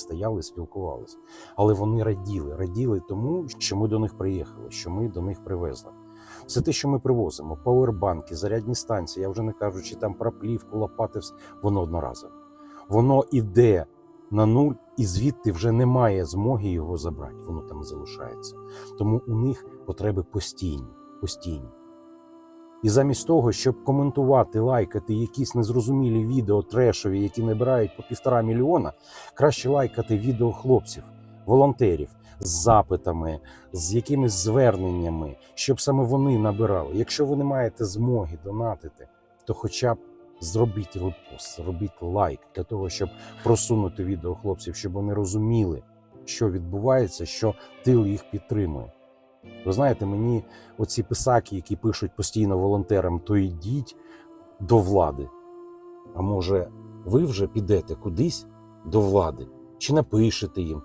стояли, спілкувалися. Але вони раділи, раділи тому, що ми до них приїхали, що ми до них привезли. Все те, що ми привозимо, пауербанки, зарядні станції, я вже не кажучи там про плівку, лопати, воно одноразове. Воно іде на нуль, і звідти вже немає змоги його забрати. Воно там залишається. Тому у них потреби постійні, постійні. І замість того, щоб коментувати, лайкати якісь незрозумілі відео трешові, які набирають по півтора мільйона, краще лайкати відео хлопців, волонтерів з запитами, з якимись зверненнями, щоб саме вони набирали. Якщо ви не маєте змоги донатити, то хоча б зробіть репост, зробіть лайк для того, щоб просунути відео хлопців, щоб вони розуміли, що відбувається, що тил їх підтримує. Ви знаєте, мені оці писаки, які пишуть постійно волонтерам, то йдіть до влади. А може, ви вже підете кудись до влади, чи напишете їм,